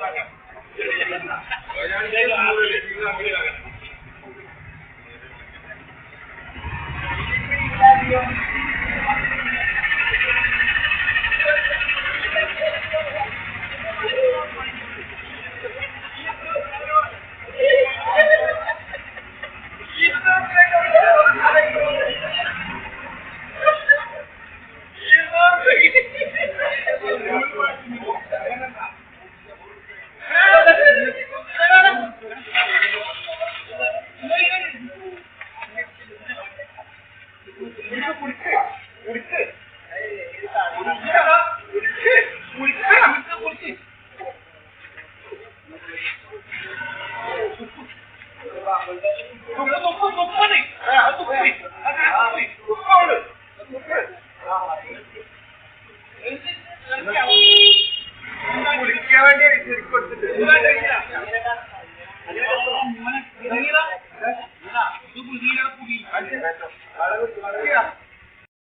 Thank you. ശരിക്കും Ahí, Beto. Ahora,